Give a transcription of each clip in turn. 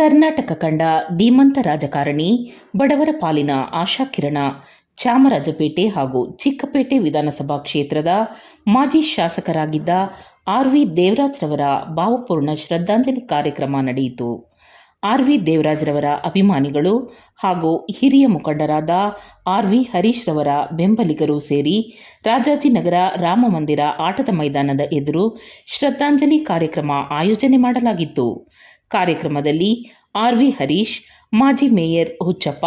ಕರ್ನಾಟಕ ಕಂಡ ಧೀಮಂತ ರಾಜಕಾರಣಿ, ಬಡವರ ಪಾಲಿನ ಆಶಾಕಿರಣ ಚಾಮರಾಜಪೇಟೆ ಹಾಗೂ ಚಿಕ್ಕಪೇಟೆ ವಿಧಾನಸಭಾ ಕ್ಷೇತ್ರದ ಮಾಜಿ ಶಾಸಕರಾಗಿದ್ದ ಆರ್ ವಿ ದೇವರಾಜ್ರವರ ಭಾವಪೂರ್ಣ ಶ್ರದ್ಧಾಂಜಲಿ ಕಾರ್ಯಕ್ರಮ ನಡೆಯಿತು. ಆರ್ ವಿ ದೇವರಾಜ್ರವರ ಅಭಿಮಾನಿಗಳು ಹಾಗೂ ಹಿರಿಯ ಮುಖಂಡರಾದ ಆರ್ ವಿ ಹರೀಶ್ ರವರ ಬೆಂಬಲಿಗರು ಸೇರಿ ರಾಜಾಜಿನಗರ ರಾಮ ಮಂದಿರ ಆಟದ ಮೈದಾನದ ಎದುರು ಶ್ರದ್ಧಾಂಜಲಿ ಕಾರ್ಯಕ್ರಮ ಆಯೋಜನೆ ಮಾಡಲಾಗಿತ್ತು. ಕಾರ್ಯಕ್ರಮದಲ್ಲಿ ಆರ್ ವಿ ಹರೀಶ್, ಮಾಜಿ ಮೇಯರ್ ಹುಚ್ಚಪ್ಪ,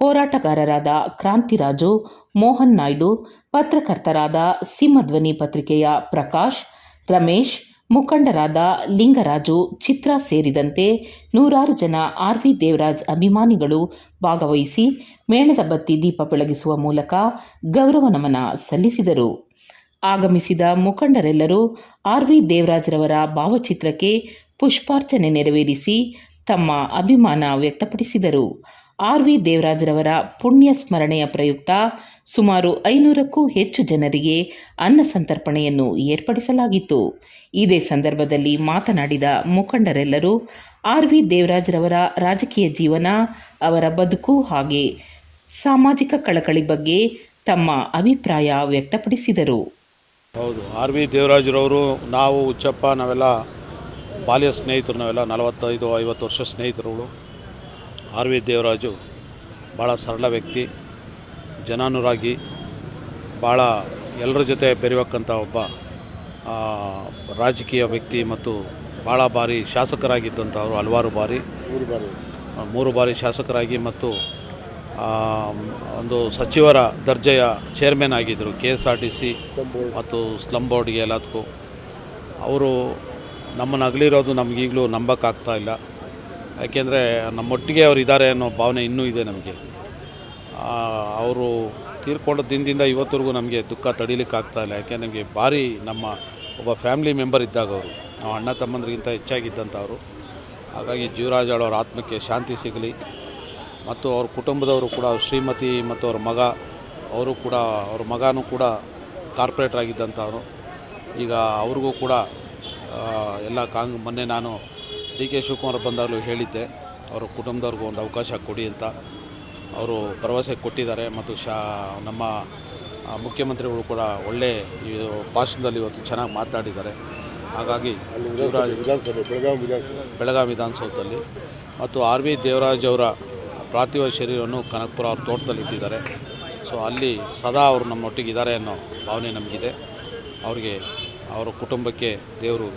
ಹೋರಾಟಗಾರರಾದ ಕ್ರಾಂತಿರಾಜು, ಮೋಹನ್ ನಾಯ್ಡು, ಪತ್ರಕರ್ತರಾದ ಸಿಂಹಧ್ವನಿ ಪತ್ರಿಕೆಯ ಪ್ರಕಾಶ್, ರಮೇಶ್, ಮುಖಂಡರಾದ ಲಿಂಗರಾಜು, ಚಿತ್ರ ಸೇರಿದಂತೆ ನೂರಾರು ಜನ ಆರ್ ವಿ ದೇವರಾಜ್ ಅಭಿಮಾನಿಗಳು ಭಾಗವಹಿಸಿ ಮೇಣದ ಬತ್ತಿ ದೀಪ ಬೆಳಗಿಸುವ ಮೂಲಕ ಗೌರವ ನಮನ ಸಲ್ಲಿಸಿದರು. ಆಗಮಿಸಿದ ಮುಖಂಡರೆಲ್ಲರೂ ಆರ್ ವಿ ದೇವರಾಜ್ರವರ ಭಾವಚಿತ್ರಕ್ಕೆ ಪುಷ್ಪಾರ್ಚನೆ ನೆರವೇರಿಸಿ ತಮ್ಮ ಅಭಿಮಾನ ವ್ಯಕ್ತಪಡಿಸಿದರು. ಆರ್ ವಿ ದೇವರಾಜರವರ ಪುಣ್ಯ ಸ್ಮರಣೆಯ ಪ್ರಯುಕ್ತ ಸುಮಾರು ಐನೂರಕ್ಕೂ ಹೆಚ್ಚು ಜನರಿಗೆ ಅನ್ನ ಸಂತರ್ಪಣೆಯನ್ನು ಏರ್ಪಡಿಸಲಾಗಿತ್ತು. ಇದೇ ಸಂದರ್ಭದಲ್ಲಿ ಮಾತನಾಡಿದ ಮುಖಂಡರೆಲ್ಲರೂ ಆರ್ ವಿ ದೇವರಾಜರವರ ರಾಜಕೀಯ ಜೀವನ, ಅವರ ಬದುಕು ಹಾಗೆ ಸಾಮಾಜಿಕ ಕಳಕಳಿ ಬಗ್ಗೆ ತಮ್ಮ ಅಭಿಪ್ರಾಯ ವ್ಯಕ್ತಪಡಿಸಿದರು. ಹೌದು, ಆರ್ ವಿ ದೇವರಾಜರವರು, ನಾವು ಉಚ್ಚಪ್ಪ ನಾವೆಲ್ಲ ಬಾಲ್ಯ ಸ್ನೇಹಿತರು ನಾವೆಲ್ಲ ನಲವತ್ತೈದು ಐವತ್ತು ವರ್ಷ ಸ್ನೇಹಿತರುಗಳು. ಆರ್ ವಿ ದೇವರಾಜು ಭಾಳ ಸರಳ ವ್ಯಕ್ತಿ ಜನಾನುರಾಗಿ ಭಾಳ ಎಲ್ಲರ ಜೊತೆ ಬೆರೆಯಕ್ಕಂಥ ಒಬ್ಬ ರಾಜಕೀಯ ವ್ಯಕ್ತಿ ಮತ್ತು ಭಾಳ ಬಾರಿ ಶಾಸಕರಾಗಿದ್ದಂಥವರು ಹಲವಾರು ಬಾರಿ. ಆ, ಮೂರು ಬಾರಿ ಶಾಸಕರಾಗಿ ಮತ್ತು ಒಂದು ಸಚಿವರ ದರ್ಜೆಯ ಚೇರ್ಮನ್ ಆಗಿದ್ದರು K S R T C ಮತ್ತು ಸ್ಲಮ್ ಬೋರ್ಡ್ಗೆ ಎಲ್ಲದಕ್ಕೂ. ಅವರು ನಮ್ಮನ್ನು ಅಗಲಿರೋದು ನಮಗೀಗಲೂ ನಂಬಕ್ಕಾಗ್ತಾ ಇಲ್ಲ. ಯಾಕೆಂದರೆ ನಮ್ಮೊಟ್ಟಿಗೆ ಅವರು ಇದ್ದಾರೆ ಅನ್ನೋ ಭಾವನೆ ಇನ್ನೂ ಇದೆ ನಮಗೆ. ಅವರು ತೀರ್ಕೊಂಡ ದಿನದಿಂದ ಇವತ್ತರೆಗೂ ನಮಗೆ ದುಃಖ ತಡೀಲಿಕ್ಕಾಗ್ತಾ ಇಲ್ಲ. ಯಾಕೆ ನಮಗೆ ಭಾರಿ ನಮ್ಮ ಒಬ್ಬ ಫ್ಯಾಮಿಲಿ ಮೆಂಬರ್ ಇದ್ದಾಗ ಅವರು. ನಾವು ಅಣ್ಣ ತಮ್ಮಂದ್ರಿಗಿಂತ ಹೆಚ್ಚಾಗಿದ್ದಂಥವ್ರು ಹಾಗಾಗಿ ಜೀವರಾಜ್ ಅವರ ಆತ್ಮಕ್ಕೆ ಶಾಂತಿ ಸಿಗಲಿ. ಮತ್ತು ಅವ್ರ ಕುಟುಂಬದವರು ಕೂಡ ಶ್ರೀಮತಿ ಮತ್ತು ಅವ್ರ ಮಗ, ಅವರು ಕೂಡ, ಅವ್ರ ಮಗನೂ ಕೂಡ ಕಾರ್ಪೊರೇಟರ್ ಆಗಿದ್ದಂಥವ್ರು ಈಗ ಅವ್ರಿಗೂ ಕೂಡ ಎಲ್ಲ ಕಾಂಗ್ ಮೊನ್ನೆ ನಾನು ಡಿ ಕೆ ಶಿವಕುಮಾರ್ ಬಂದಾಗಲೂ ಹೇಳಿದ್ದೆ. ಅವರು ಕುಟುಂಬದವ್ರಿಗೂ ಒಂದು ಅವಕಾಶ ಕೊಡಿ ಅಂತ. ಅವರು ಭರವಸೆ ಕೊಟ್ಟಿದ್ದಾರೆ ಮತ್ತು ಶಾ ನಮ್ಮ ಮುಖ್ಯಮಂತ್ರಿಗಳು ಕೂಡ ಒಳ್ಳೆ ಈ ಭಾಷಣದಲ್ಲಿ ಇವತ್ತು ಚೆನ್ನಾಗಿ ಮಾತಾಡಿದ್ದಾರೆ. ಹಾಗಾಗಿ ವಿಧಾನಸಭೆ ಬೆಳಗಾವಿ ಬೆಳಗಾವಿ ವಿಧಾನಸೌಧದಲ್ಲಿ ಮತ್ತು ಆರ್ ವಿ ದೇವರಾಜ್ ಅವರ ಪ್ರಾರ್ಥಿವ ಶರೀರವನ್ನು ಕನಕಪುರ ಅವ್ರ ತೋಟದಲ್ಲಿ ಇಟ್ಟಿದ್ದಾರೆ. ಸೊ ಅಲ್ಲಿ ಸದಾ ಅವರು ನಮ್ಮೊಟ್ಟಿಗೆ ಇದ್ದಾರೆ ಅನ್ನೋ ಭಾವನೆ ನಮಗಿದೆ. ಅವರಿಗೆ ಅವರ ಕುಟುಂಬಕ್ಕೆ ದೇವರು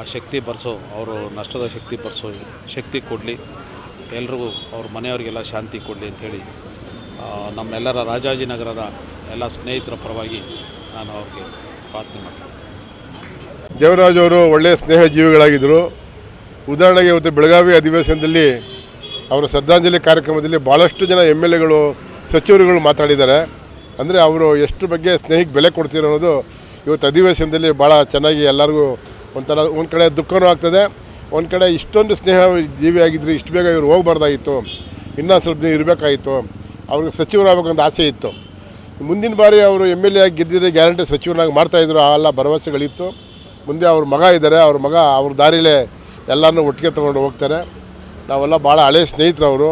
ಆ ಶಕ್ತಿ ಬರೆಸೋ, ಅವರು ನಷ್ಟದ ಶಕ್ತಿ ಬರೆಸೋ ಶಕ್ತಿ ಕೊಡಲಿ. ಎಲ್ರಿಗೂ ಅವ್ರ ಮನೆಯವರಿಗೆಲ್ಲ ಶಾಂತಿ ಕೊಡಲಿ ಅಂಥೇಳಿ ನಮ್ಮೆಲ್ಲರ ರಾಜಾಜಿನಗರದ ಎಲ್ಲ ಸ್ನೇಹಿತರ ಪರವಾಗಿ ನಾನು ಅವ್ರಿಗೆ ಪ್ರಾರ್ಥನೆ ಮಾಡ್ತೀನಿ. ದೇವರಾಜ್ ಅವರು ಒಳ್ಳೆಯ ಸ್ನೇಹ ಜೀವಿಗಳಾಗಿದ್ದರು. ಉದಾಹರಣೆಗೆ ಇವತ್ತು ಬೆಳಗಾವಿ ಅಧಿವೇಶನದಲ್ಲಿ ಅವರ ಶ್ರದ್ಧಾಂಜಲಿ ಕಾರ್ಯಕ್ರಮದಲ್ಲಿ ಭಾಳಷ್ಟು ಜನ ಎಂ ಎಲ್ ಎಗಳು, ಸಚಿವರುಗಳು ಮಾತಾಡಿದ್ದಾರೆ. ಅಂದರೆ ಅವರು ಎಷ್ಟು ಬಗ್ಗೆ ಸ್ನೇಹಿಗೆ ಬೆಲೆ ಕೊಡ್ತೀರೋ ಅನ್ನೋದು ಇವತ್ತು ಅಧಿವೇಶನದಲ್ಲಿ ಭಾಳ ಚೆನ್ನಾಗಿ ಎಲ್ಲರಿಗೂ ಒಂಥರ ಒಂದು ಕಡೆ ದುಃಖನೂ ಆಗ್ತದೆ. ಒಂದು ಕಡೆ ಇಷ್ಟೊಂದು ಸ್ನೇಹ ಜೀವಿಯಾಗಿದ್ದರು ಇಷ್ಟು ಬೇಗ ಇವರು ಹೋಗಬಾರ್ದಾಗಿತ್ತು. ಇನ್ನೂ ಸ್ವಲ್ಪ ದಿನ ಇರಬೇಕಾಗಿತ್ತು. ಅವ್ರಿಗೆ ಸಚಿವರಾಗಬೇಕಂತ ಆಸೆ ಇತ್ತು. ಮುಂದಿನ ಬಾರಿ ಅವರು ಎಂ ಎಲ್ ಎ ಆಗಿ ಗೆದ್ದಿದ್ದರೆ ಗ್ಯಾರಂಟಿ ಸಚಿವನಾಗಿ ಮಾಡ್ತಾಯಿದ್ರು ಆ ಎಲ್ಲ ಭರವಸೆಗಳಿತ್ತು. ಮುಂದೆ ಅವ್ರ ಮಗ ಇದ್ದಾರೆ, ಅವ್ರ ಮಗ ಅವ್ರ ದಾರಿಲೇ ಎಲ್ಲರನ್ನೂ ಒಟ್ಟಿಗೆ ತೊಗೊಂಡು ಹೋಗ್ತಾರೆ. ನಾವೆಲ್ಲ ಭಾಳ ಹಳೆಯ ಸ್ನೇಹಿತರು ಅವರು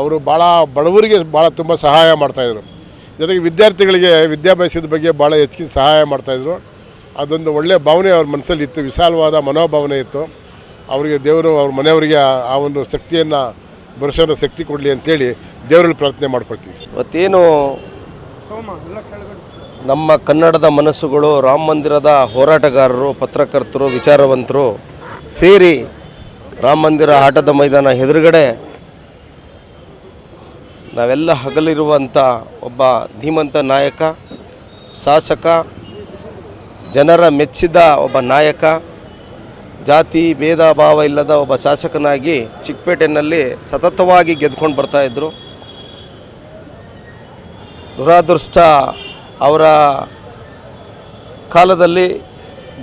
ಅವರು ಭಾಳ ಬಡವರಿಗೆ ಭಾಳ ತುಂಬ ಸಹಾಯ ಮಾಡ್ತಾಯಿದ್ರು ಜೊತೆಗೆ ವಿದ್ಯಾರ್ಥಿಗಳಿಗೆ ವಿದ್ಯಾಭ್ಯಾಸದ ಬಗ್ಗೆ ಭಾಳ ಹೆಚ್ಚಿಗೆ ಸಹಾಯ ಮಾಡ್ತಾಯಿದ್ರು ಅದೊಂದು ಒಳ್ಳೆಯ ಭಾವನೆ ಅವ್ರ ಮನಸ್ಸಲ್ಲಿ ಇತ್ತು. ವಿಶಾಲವಾದ ಮನೋಭಾವನೆ ಇತ್ತು. ಅವರಿಗೆ ದೇವರು ಅವ್ರ ಮನೆಯವರಿಗೆ ಆ- ಒಂದು ಶಕ್ತಿಯನ್ನು ಭರವಸೆದ ಶಕ್ತಿ ಕೊಡಲಿ ಅಂತೇಳಿ ದೇವರಲ್ಲಿ ಪ್ರಾರ್ಥನೆ ಮಾಡ್ಕೊಳ್ತೀವಿ. ಇವತ್ತೇನು ನಮ್ಮ ಕನ್ನಡದ ಮನಸ್ಸುಗಳು, ರಾಮ ಮಂದಿರದ ಹೋರಾಟಗಾರರು, ಪತ್ರಕರ್ತರು, ವಿಚಾರವಂತರು ಸೇರಿ ರಾಮ ಮಂದಿರ ಆಟದ ಮೈದಾನ ಎದುರುಗಡೆ ನಾವೆಲ್ಲ ಹಗಲಿರುವಂಥ ಒಬ್ಬ ಧೀಮಂತ ನಾಯಕ, ಶಾಸಕ, ಜನರ ಮೆಚ್ಚಿದ ಒಬ್ಬ ನಾಯಕ, ಜಾತಿ, ಭೇದ, ಭಾವ ಇಲ್ಲದ ಒಬ್ಬ ಶಾಸಕನಾಗಿ ಚಿಕ್ಕಪೇಟೆಯಲ್ಲಿ ಸತತವಾಗಿ ಗೆದ್ಕೊಂಡು ಬರ್ತಾಯಿದ್ರು ದುರಾದೃಷ್ಟ ಅವರ ಕಾಲದಲ್ಲಿ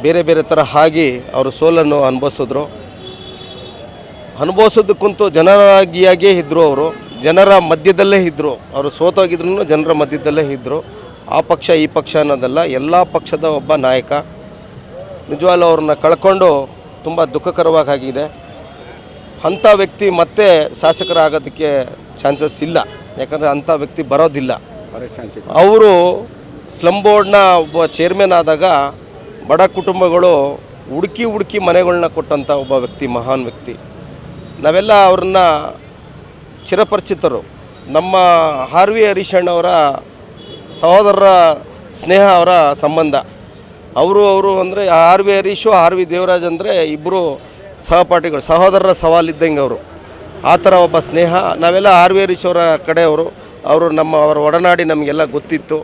ಬೇರೆ ಬೇರೆ ಥರ ಆಗಿ ಅವರು ಸೋಲನ್ನು ಅನುಭವಿಸಿದ್ರು. ಅನುಭವಿಸೋದಕ್ಕಂತೂ ಜನರಾಗಿಯಾಗಿಯೇ ಇದ್ದರು ಅವರು. ಜನರ ಮಧ್ಯದಲ್ಲೇ ಇದ್ದರು ಅವರು ಸೋತೋಗಿದ್ರು ಜನರ ಮಧ್ಯದಲ್ಲೇ ಇದ್ದರು ಆ ಪಕ್ಷ ಈ ಪಕ್ಷ ಅನ್ನೋದಲ್ಲ ಎಲ್ಲ ಪಕ್ಷದ ಒಬ್ಬ ನಾಯಕ. ನಿಜವಾಗ್ಲೂ ಅವ್ರನ್ನ ಕಳ್ಕೊಂಡು ತುಂಬ ದುಃಖಕರವಾಗಿದೆ ಅಂಥ ವ್ಯಕ್ತಿ ಮತ್ತೆ ಶಾಸಕರಾಗೋದಕ್ಕೆ ಚಾನ್ಸಸ್ ಇಲ್ಲ. ಯಾಕಂದರೆ ಅಂಥ ವ್ಯಕ್ತಿ ಬರೋದಿಲ್ಲ. ಅವರು ಸ್ಲಮ್ ಬೋರ್ಡ್ನ ಒಬ್ಬ ಚೇರ್ಮನ್ ಆದಾಗ ಬಡ ಕುಟುಂಬಗಳು ಹುಡುಕಿ ಹುಡುಕಿ ಮನೆಗಳನ್ನ ಕೊಟ್ಟಂಥ ಒಬ್ಬ ವ್ಯಕ್ತಿ ಮಹಾನ್ ವ್ಯಕ್ತಿ. ನಾವೆಲ್ಲ ಅವ್ರನ್ನ ಚಿರಪರಿಚಿತರು. ನಮ್ಮ ಆರ್ ವಿ ಹರೀಶಣ್ಣವರ ಸಹೋದರರ ಸ್ನೇಹ ಅವರ ಸಂಬಂಧ. ಅವರು ಅವರು ಅಂದರೆ R V Harish R V Devaraj ಅಂದರೆ ಇಬ್ಬರು ಸಹಪಾಠಿಗಳು, ಸಹೋದರರ ಸವಾಲಿದ್ದಂಗೆ ಅವರು. ಆ ಥರ ಒಬ್ಬ ಸ್ನೇಹ. ನಾವೆಲ್ಲ ಆರ್ ವಿ ಹರೀಶ್ ಅವರ ಕಡೆಯವರು. ಅವರು ನಮ್ಮ, ಅವರ ಒಡನಾಡಿ ನಮಗೆಲ್ಲ ಗೊತ್ತಿತ್ತು.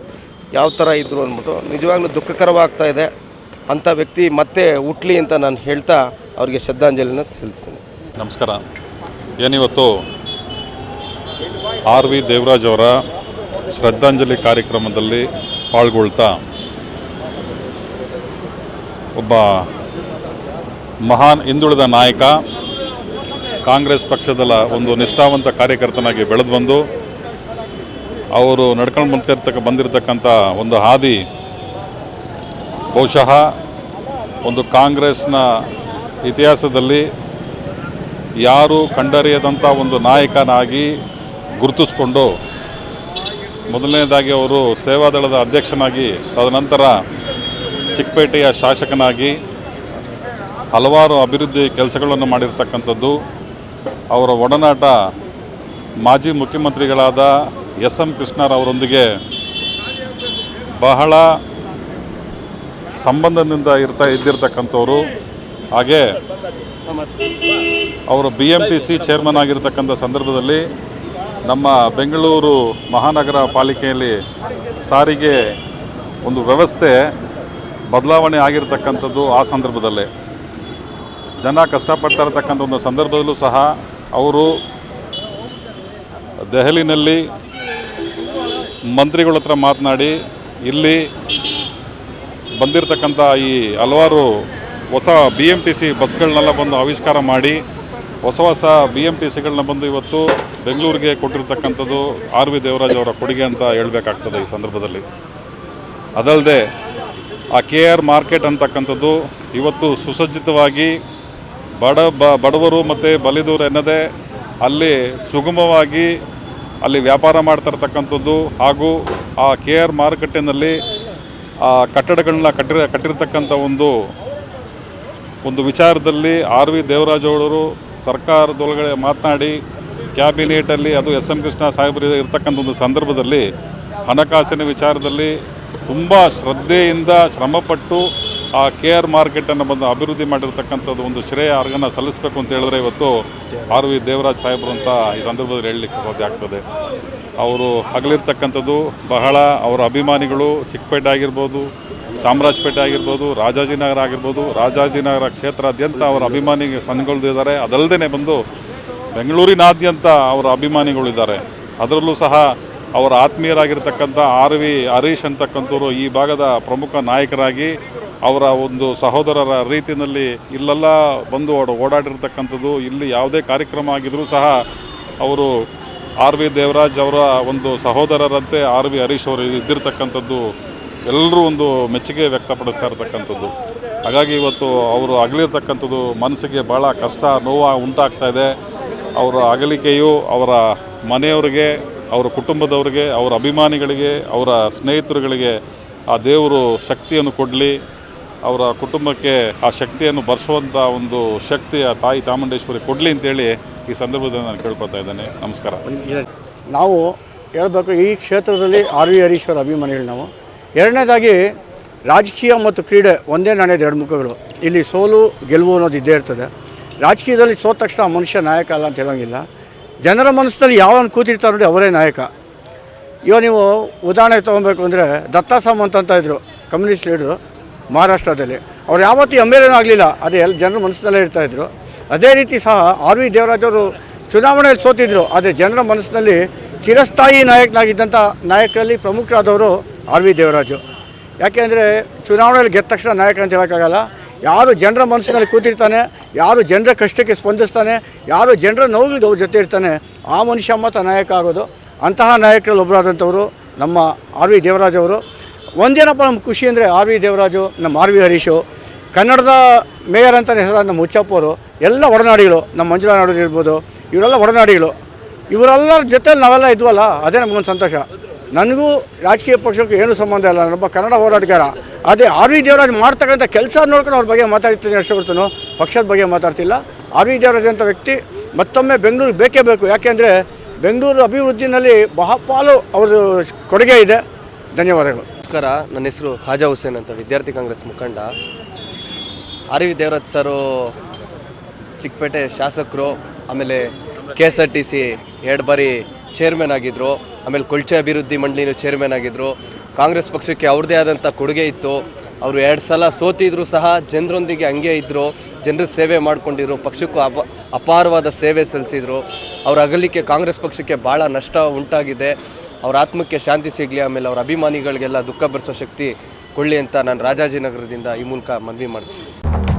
ಯಾವ ಥರ ಇದ್ದರು ಅಂದ್ಬಿಟ್ಟು. ನಿಜವಾಗ್ಲೂ ದುಃಖಕರವಾಗ್ತಾ ಇದೆ. ಅಂಥ ವ್ಯಕ್ತಿ ಮತ್ತೆ ಹುಟ್ಲಿ ಅಂತ ನಾನು ಹೇಳ್ತಾ ಅವರಿಗೆ ಶ್ರದ್ಧಾಂಜಲಿನ ತಿಳಿಸ್ತೀನಿ ನಮಸ್ಕಾರ. ಏನಿವತ್ತು ಆರ್ ವಿ ದೇವರಾಜ್ ಅವರ ಶ್ರದ್ಧಾಂಜಲಿ ಕಾರ್ಯಕ್ರಮದಲ್ಲಿ ಪಾಲ್ಗೊಳ್ತಾ ಒಬ್ಬ ಮಹಾನ್ ಹಿಂದುಳಿದ ನಾಯಕ, ಕಾಂಗ್ರೆಸ್ ಪಕ್ಷದಲ್ಲ ಒಂದು ನಿಷ್ಠಾವಂತ ಕಾರ್ಯಕರ್ತನಾಗಿ ಬೆಳೆದು ಬಂದು, ಅವರು ನಡ್ಕೊಂಡು ಬಂದಿರ್ತಕ್ಕ ಬಂದಿರತಕ್ಕಂಥ ಒಂದು ಹಾದಿ, ಬಹುಶಃ ಒಂದು ಕಾಂಗ್ರೆಸ್ನ ಇತಿಹಾಸದಲ್ಲಿ ಯಾರು ಕಂಡರಿಯದಂಥ ಒಂದು ನಾಯಕನಾಗಿ ಗುರುತಿಸ್ಕೊಂಡು ಮೊದಲನೇದಾಗಿ ಅವರು ಸೇವಾದಳದ ಅಧ್ಯಕ್ಷನಾಗಿ, ತದನಂತರ ಚಿಕ್ಕಪೇಟೆಯ ಶಾಸಕನಾಗಿ ಹಲವಾರು ಅಭಿವೃದ್ಧಿ ಕೆಲಸಗಳನ್ನು ಮಾಡಿರ್ತಕ್ಕಂಥದ್ದು. ಅವರ ಒಡನಾಟ ಮಾಜಿ ಮುಖ್ಯಮಂತ್ರಿಗಳಾದ ಎಸ್ ಎಂ ಕೃಷ್ಣರವರೊಂದಿಗೆ ಬಹಳ ಸಂಬಂಧದಿಂದ ಇರ್ತಾ ಇದ್ದಿರ್ತಕ್ಕಂಥವ್ರು. ಹಾಗೆ ಅವರು B M P C chairman ಆಗಿರ್ತಕ್ಕಂಥ ಸಂದರ್ಭದಲ್ಲಿ ನಮ್ಮ ಬೆಂಗಳೂರು ಮಹಾನಗರ ಪಾಲಿಕೆಯಲ್ಲಿ ಸಾರಿಗೆ ಒಂದು ವ್ಯವಸ್ಥೆ ಬದಲಾವಣೆ ಆಗಿರತಕ್ಕಂಥದ್ದು ಆ ಸಂದರ್ಭದಲ್ಲೇ. ಜನ ಕಷ್ಟಪಡ್ತಾ ಇರತಕ್ಕಂಥ ಒಂದು ಸಂದರ್ಭದಲ್ಲೂ ಸಹ ಅವರು ದೆಹಲಿನಲ್ಲಿ ಮಂತ್ರಿಗಳ ಹತ್ರ ಮಾತನಾಡಿ, ಇಲ್ಲಿ ಬಂದಿರತಕ್ಕಂಥ ಈ ಹಲವಾರು ಹೊಸ ಬಿ ಎಂ ಟಿ ಸಿ ಬಸ್ಗಳನ್ನೆಲ್ಲ ಬಂದು ಆವಿಷ್ಕಾರ ಮಾಡಿ, ಹೊಸ ಹೊಸ ಬಿ ಎಂ ಟಿ ಸಿಗಳನ್ನ ಬಂದು ಇವತ್ತು ಬೆಂಗಳೂರಿಗೆ ಕೊಟ್ಟಿರ್ತಕ್ಕಂಥದ್ದು ಆರ್ ವಿ ದೇವರಾಜ್ ಅವರ ಕೊಡುಗೆ ಅಂತ ಹೇಳಬೇಕಾಗ್ತದೆ ಈ ಸಂದರ್ಭದಲ್ಲಿ. ಅದಲ್ಲದೆ ಆ ಕೆ ಆರ್ ಮಾರ್ಕೆಟ್ ಅಂತಕ್ಕಂಥದ್ದು ಇವತ್ತು ಸುಸಜ್ಜಿತವಾಗಿ ಬಡ ಬ ಬಡವರು ಮತ್ತು ಬಲಿದೂರು ಎನ್ನದೇ ಅಲ್ಲಿ ಸುಗಮವಾಗಿ ಅಲ್ಲಿ ವ್ಯಾಪಾರ ಮಾಡ್ತಾ ಇರ್ತಕ್ಕಂಥದ್ದು ಹಾಗೂ ಆ ಕೆ ಆರ್ ಮಾರುಕಟ್ಟೆನಲ್ಲಿ ಆ ಕಟ್ಟಡಗಳನ್ನ ಕಟ್ಟಿರ ಕಟ್ಟಿರ್ತಕ್ಕಂಥ ಒಂದು ಒಂದು ವಿಚಾರದಲ್ಲಿ ಆರ್ ವಿ ದೇವರಾಜ್ ಅವರು ಸರ್ಕಾರದೊಳಗಡೆ ಮಾತನಾಡಿ ಕ್ಯಾಬಿನೆಟಲ್ಲಿ ಅದು ಎಸ್ ಎಂ ಕೃಷ್ಣ ಸಾಹೇಬರು ಇರತಕ್ಕಂಥ ಒಂದು ಸಂದರ್ಭದಲ್ಲಿ ಹಣಕಾಸಿನ ವಿಚಾರದಲ್ಲಿ ತುಂಬ ಶ್ರದ್ಧೆಯಿಂದ ಶ್ರಮಪಟ್ಟು ಆ ಕೆ ಆರ್ ಮಾರ್ಕೆಟನ್ನು ಬಂದು ಅಭಿವೃದ್ಧಿ ಮಾಡಿರ್ತಕ್ಕಂಥದ್ದು ಒಂದು ಶ್ರೇಯ ಅರ್ಗನ ಸಲ್ಲಿಸಬೇಕು ಅಂತ ಹೇಳಿದ್ರೆ ಇವತ್ತು ಆರ್ ವಿ ದೇವರಾಜ್ ಸಾಹೇಬರು ಅಂತ ಈ ಸಂದರ್ಭದಲ್ಲಿ ಹೇಳಲಿಕ್ಕೆ ಸಾಧ್ಯ ಆಗ್ತದೆ. ಅವರು ಹಗಲಿರ್ತಕ್ಕಂಥದ್ದು ಬಹಳ ಅವರ ಅಭಿಮಾನಿಗಳು ಚಿಕ್ಕಪೇಟೆ ಆಗಿರ್ಬೋದು, ಚಾಮರಾಜಪೇಟೆ ಆಗಿರ್ಬೋದು, ರಾಜಾಜಿನಗರ ಆಗಿರ್ಬೋದು, ರಾಜಾಜಿನಗರ ಕ್ಷೇತ್ರಾದ್ಯಂತ ಅವರ ಅಭಿಮಾನಿ ಸಂಘಗಳಿದ್ದಾರೆ. ಅದಲ್ಲದೆ ಬಂದು ಬೆಂಗಳೂರಿನಾದ್ಯಂತ ಅವರ ಅಭಿಮಾನಿಗಳಿದ್ದಾರೆ. ಅದರಲ್ಲೂ ಸಹ ಅವರ ಆತ್ಮೀಯರಾಗಿರ್ತಕ್ಕಂಥ ಆರ್ ವಿ ಹರೀಶ್ ಅಂತಕ್ಕಂಥವ್ರು ಈ ಭಾಗದ ಪ್ರಮುಖ ನಾಯಕರಾಗಿ ಅವರ ಒಂದು ಸಹೋದರರ ರೀತಿಯಲ್ಲಿ ಇಲ್ಲೆಲ್ಲ ಬಂದು ಓಡ ಓಡಾಡಿರ್ತಕ್ಕಂಥದ್ದು, ಇಲ್ಲಿ ಯಾವುದೇ ಕಾರ್ಯಕ್ರಮ ಆಗಿದ್ರೂ ಸಹ ಅವರು ಆರ್ ವಿ ದೇವರಾಜ್ ಅವರ ಒಂದು ಸಹೋದರರಂತೆ ಆರ್ ವಿ ಹರೀಶ್ ಅವರು ಇದ್ದಿರ್ತಕ್ಕಂಥದ್ದು ಎಲ್ಲರೂ ಒಂದು ಮೆಚ್ಚುಗೆ ವ್ಯಕ್ತಪಡಿಸ್ತಾ ಇರತಕ್ಕಂಥದ್ದು. ಹಾಗಾಗಿ ಇವತ್ತು ಅವರು ಅಗಲಿರ್ತಕ್ಕಂಥದ್ದು ಮನಸ್ಸಿಗೆ ಭಾಳ ಕಷ್ಟ, ನೋವು ಉಂಟಾಗ್ತಾ ಇದೆ. ಅವರ ಅಗಲಿಕೆಯು ಅವರ ಮನೆಯವರಿಗೆ, ಅವರ ಕುಟುಂಬದವರಿಗೆ, ಅವರ ಅಭಿಮಾನಿಗಳಿಗೆ, ಅವರ ಸ್ನೇಹಿತರುಗಳಿಗೆ ಆ ದೇವರು ಶಕ್ತಿಯನ್ನು ಕೊಡಲಿ. ಅವರ ಕುಟುಂಬಕ್ಕೆ ಆ ಶಕ್ತಿಯನ್ನು ಬರ್ಸುವಂಥ ಒಂದು ಶಕ್ತಿ ಆ ತಾಯಿ ಚಾಮುಂಡೇಶ್ವರಿ ಕೊಡಲಿ ಅಂತೇಳಿ ಈ ಸಂದರ್ಭದಲ್ಲಿ ನಾನು ಕೇಳ್ಕೊತಾ ಇದ್ದೇನೆ. ನಮಸ್ಕಾರ. ನಾವು ಹೇಳಬೇಕು, ಈ ಕ್ಷೇತ್ರದಲ್ಲಿ ಆರ್ ವಿ ಹರೀಶ್ವರ ಅಭಿಮಾನಿಗಳು ನಾವು. ಎರಡನೇದಾಗಿ ರಾಜಕೀಯ ಮತ್ತು ಕ್ರೀಡೆ ಒಂದೇ ನಾಣ್ಯದ ಎರಡು ಮುಖಗಳು. ಇಲ್ಲಿ ಸೋಲು, ಗೆಲುವು ಅನ್ನೋದು ಇದ್ದೇ ಇರ್ತದೆ. ರಾಜಕೀಯದಲ್ಲಿ ಸೋತ ತಕ್ಷಣ ಮನುಷ್ಯ ನಾಯಕ ಅಲ್ಲ ಅಂತ ಹೇಳೋಂಗಿಲ್ಲ. ಜನರ ಮನಸ್ಸಿನಲ್ಲಿ ಯಾವನು ಕೂತಿರ್ತಾರೆ ನೋಡಿ ಅವರೇ ನಾಯಕ. ಇವಾಗ ನೀವು ಉದಾಹರಣೆ ತೊಗೊಬೇಕು ಅಂದರೆ ದತ್ತಾ ಸಾಮಂತ್ ಅಂತ ಇದ್ದರು ಕಮ್ಯುನಿಸ್ಟ್ ಲೀಡ್ರು ಮಹಾರಾಷ್ಟ್ರದಲ್ಲಿ. ಅವ್ರು ಯಾವತ್ತೂ ಎಂ ಎಲ್ ಎನೂ ಆಗಲಿಲ್ಲ, ಅದೇ ಎಲ್ಲ ಜನರ ಮನಸ್ಸಿನಲ್ಲೇ ಇರ್ತಾಯಿದ್ರು ಅದೇ ರೀತಿ ಸಹ ಆರ್ ವಿ ದೇವರಾಜ್ ಅವರು ಚುನಾವಣೆಯಲ್ಲಿ ಸೋತಿದ್ರು, ಆದರೆ ಜನರ ಮನಸ್ಸಿನಲ್ಲಿ ಚಿರಸ್ಥಾಯಿ ನಾಯಕನಾಗಿದ್ದಂಥ ನಾಯಕರಲ್ಲಿ ಪ್ರಮುಖರಾದವರು ಆರ್ ವಿ ದೇವರಾಜು. ಯಾಕೆಂದರೆ ಚುನಾವಣೆಯಲ್ಲಿ ಗೆದ್ದ ತಕ್ಷಣ ನಾಯಕ ಅಂತ ಹೇಳೋಕ್ಕಾಗಲ್ಲ ಯಾರು ಜನರ ಮನಸ್ಸಿನಲ್ಲಿ ಕೂತಿರ್ತಾನೆ, ಯಾರು ಜನರ ಕಷ್ಟಕ್ಕೆ ಸ್ಪಂದಿಸ್ತಾನೆ, ಯಾರು ಜನರ ನೋವಿಗೆ ಅವ್ರ ಜೊತೆ ಇರ್ತಾನೆ, ಆ ಮನುಷ್ಯ ಮಾತ್ರ ನಾಯಕ ಆಗೋದು. ಅಂತಹ ನಾಯಕರಲ್ಲಿ ಒಬ್ಬರಾದಂಥವರು ನಮ್ಮ ಆರ್ ವಿ ದೇವರಾಜ್ ಅವರು. ಒಂದೇನಪ್ಪ ನಮ್ಮ ಖುಷಿ ಅಂದರೆ ಆರ್ ವಿ ದೇವರಾಜು, ನಮ್ಮ ಆರ್ ವಿ ಹರೀಶು, ಕನ್ನಡದ ಮೇಯರ್ ಅಂತಲೇ ಹೆಸರಾದ ನಮ್ಮ ಹುಚ್ಚಪ್ಪವರು ಎಲ್ಲ ಒಡನಾಡಿಗಳು, ನಮ್ಮ ಮಂಜುಳಾ ನಾಡು ಇರ್ಬೋದು, ಇವರೆಲ್ಲ ಒಡನಾಡಿಗಳು. ಇವರೆಲ್ಲರ ಜೊತೆಲಿ ನಾವೆಲ್ಲ ಇದ್ವಲ್ಲ, ಅದೇ ನಮಗೊಂದು ಸಂತೋಷ. ನನಗೂ ರಾಜಕೀಯ ಪಕ್ಷಕ್ಕೂ ಏನು ಸಂಬಂಧ ಇಲ್ಲ. ನಮ್ಮ ಕನ್ನಡ ಹೋರಾಟಗಾರ. ಅದೇ ಆರ್ ವಿ ದೇವರಾಜ್ ಮಾಡ್ತಕ್ಕಂಥ ಕೆಲಸ ನೋಡ್ಕೊಂಡು ಅವ್ರ ಬಗ್ಗೆ ಮಾತಾಡ್ತೀನಿ ಅಷ್ಟೇ ಹೊರತು ಪಕ್ಷದ ಬಗ್ಗೆ ಮಾತಾಡ್ತಿಲ್ಲ. ಆರ್ ವಿ ದೇವರಾಜ್ ಅಂತ ವ್ಯಕ್ತಿ ಮತ್ತೊಮ್ಮೆ ಬೆಂಗಳೂರು ಬೇಕೇ ಬೇಕು. ಯಾಕೆಂದರೆ ಬೆಂಗಳೂರು ಅಭಿವೃದ್ಧಿನಲ್ಲಿ ಬಹಪಾಲು ಅವ್ರದ್ದು ಕೊಡುಗೆ ಇದೆ. ಧನ್ಯವಾದಗಳು. ನಮಸ್ಕಾರ. ನನ್ನ ಹೆಸರು ಖಾಜಾ ಹುಸೇನ್ ಅಂತ ವಿದ್ಯಾರ್ಥಿ ಕಾಂಗ್ರೆಸ್ ಮುಖಂಡ. R V Devaraj sir, Chickpete ಶಾಸಕರು, ಆಮೇಲೆ K S R T C ಎರಡು ಬಾರಿ ಚೇರ್ಮನ್ ಆಗಿದ್ದರು ಆಮೇಲೆ ಕೊಳ್ಚೆ ಅಭಿವೃದ್ಧಿ ಮಂಡಳಿನ ಚೇರ್ಮನ್ ಆಗಿದ್ದರು ಕಾಂಗ್ರೆಸ್ ಪಕ್ಷಕ್ಕೆ ಅವ್ರದ್ದೇ ಆದಂಥ ಕೊಡುಗೆ ಇತ್ತು. ಅವರು ಎರಡು ಸಲ ಸೋತಿದ್ರು ಸಹ ಜನರೊಂದಿಗೆ ಹಂಗೆ ಇದ್ದರು ಜನರ ಸೇವೆ ಮಾಡಿಕೊಂಡಿದ್ರು. ಪಕ್ಷಕ್ಕೂ ಅಪ, ಅಪಾರವಾದ ಸೇವೆ ಸಲ್ಲಿಸಿದರು. ಅವ್ರ ಅಗಲಿಕೆ ಕಾಂಗ್ರೆಸ್ ಪಕ್ಷಕ್ಕೆ ಭಾಳ ನಷ್ಟ ಉಂಟಾಗಿದೆ. ಅವ್ರ ಆತ್ಮಕ್ಕೆ ಶಾಂತಿ ಸಿಗಲಿ, ಆಮೇಲೆ ಅವ್ರ ಅಭಿಮಾನಿಗಳಿಗೆಲ್ಲ ದುಃಖ ಭರಿಸೋ ಶಕ್ತಿ ಕೊಳ್ಳಿ ಅಂತ ನಾನು ರಾಜಾಜಿನಗರದಿಂದ ಈ ಮೂಲಕ ಮನವಿ ಮಾಡ್ತೀನಿ.